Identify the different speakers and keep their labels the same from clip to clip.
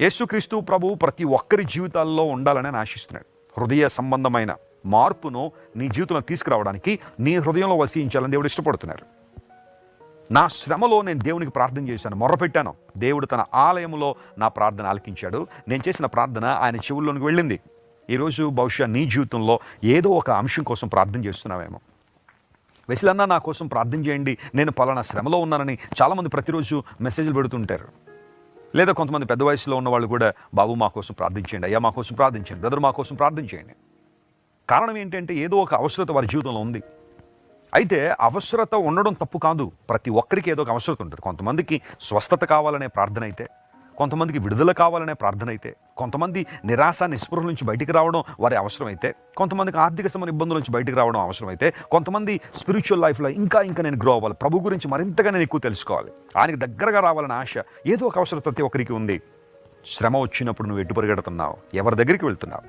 Speaker 1: యేసుక్రీస్తు ప్రభు ప్రతి ఒక్కరి జీవితాల్లో ఉండాలని ఆయన ఆశిస్తున్నాడు. హృదయ సంబంధమైన మార్పును నీ జీవితంలో తీసుకురావడానికి నీ హృదయంలో వసించాలని దేవుడు ఇష్టపడుతున్నారు. నా శ్రమలో నేను దేవునికి ప్రార్థన చేశాను మొర్రపెట్టాను దేవుడు తన ఆలయంలో నా ప్రార్థన ఆలకించాడు. నేను చేసిన ప్రార్థన ఆయన చెవుల్లోనికి వెళ్ళింది. ఈరోజు బహుశా నీ జీవితంలో ఏదో ఒక అంశం కోసం ప్రార్థన చేస్తున్నావేమో. వెసిలన్నా నా కోసం ప్రార్థన చేయండి. నేను పలానా శ్రమలో ఉన్నానని చాలామంది ప్రతిరోజు మెసేజ్లు పెడుతుంటారు. లేదా కొంతమంది పెద్ద వయసులో ఉన్న వాళ్ళు కూడా బాబు మా కోసం ప్రార్థించండి అయ్యా మా కోసం ప్రార్థించండి బ్రదర్ మా కోసం ప్రార్థించేయండి కారణం ఏంటంటే ఏదో ఒక అవసరత వారి జీవితంలో ఉంది. అయితే అవసరత ఉండడం తప్పు కాదు. ప్రతి ఒక్కరికి ఏదో ఒక అవసరత ఉంటుంది. కొంతమందికి స్వస్థత కావాలనే ప్రార్థన అయితే కొంతమందికి విడుదల కావాలనే ప్రార్థన అయితే కొంతమంది నిరాశ నిస్పృహ నుంచి బయటికి రావడం వారి అవసరమైతే కొంతమందికి ఆర్థిక సమర ఇబ్బందుల నుంచి బయటికి రావడం అవసరమైతే కొంతమంది స్పిరిచువల్ లైఫ్లో ఇంకా ఇంకా నేను గ్రో అవ్వాలి. ప్రభు గురించి మరింతగా నేను ఎక్కువ తెలుసుకోవాలి. ఆయనకి దగ్గరగా రావాలనే ఆశ ఏదో ఒక అవసరం ప్రతి ఒక్కరికి ఉంది. శ్రమ వచ్చినప్పుడు నువ్వు ఎటు పరిగెడుతున్నావు? ఎవరి దగ్గరికి వెళ్తున్నావు?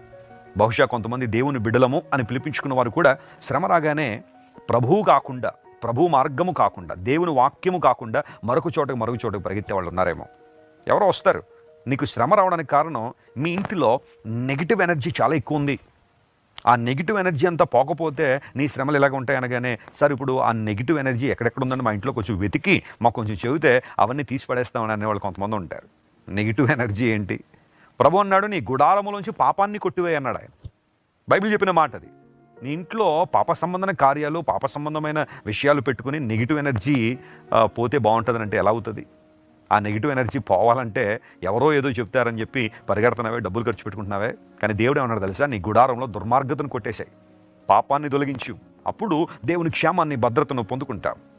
Speaker 1: బహుశా కొంతమంది దేవుని బిడలము అని పిలిపించుకున్న వారు కూడా శ్రమ రాగానే ప్రభువు కాకుండా ప్రభు మార్గము కాకుండా దేవుని వాక్యము కాకుండా మరొక చోటకు మరొక చోటకు పరిగెత్తే వాళ్ళు ఉన్నారేమో. ఎవరో వస్తారు. నీకు శ్రమ రావడానికి కారణం మీ ఇంటిలో నెగిటివ్ ఎనర్జీ చాలా ఎక్కువ ఉంది. ఆ నెగిటివ్ ఎనర్జీ అంతా పోకపోతే నీ శ్రమలు ఎలాగ ఉంటాయి అనగానే సార్ ఇప్పుడు ఆ నెగిటివ్ ఎనర్జీ ఎక్కడెక్కడ ఉందని మా ఇంట్లో కొంచెం వెతికి మాకు కొంచెం చెబితే అవన్నీ తీసి పడేస్తామని అనేవాళ్ళు కొంతమంది ఉంటారు. నెగిటివ్ ఎనర్జీ ఏంటి? ప్రభు అన్నాడు నీ గుడారములోంచి పాపాన్ని కొట్టివేయి అన్నాడు ఆయన. బైబిల్ చెప్పిన మాట అది. నీ ఇంట్లో పాప సంబంధమైన కార్యాలు పాప సంబంధమైన విషయాలు పెట్టుకుని నెగిటివ్ ఎనర్జీ పోతే బాగుంటుందని అంటే ఎలా అవుతుంది? ఆ నెగిటివ్ ఎనర్జీ పోవాలంటే ఎవరో ఏదో చెప్తారని చెప్పి పరిగెడుతున్నావే డబ్బులు ఖర్చు పెట్టుకుంటున్నావే. కానీ దేవుడు ఏమన్నాడు తెలుసా? నీ గుడారంలో దుర్మార్గతను కొట్టేశాయి. పాపాన్ని తొలగించు. అప్పుడు దేవుని క్షేమాన్ని భద్రతను పొందుకుంటావు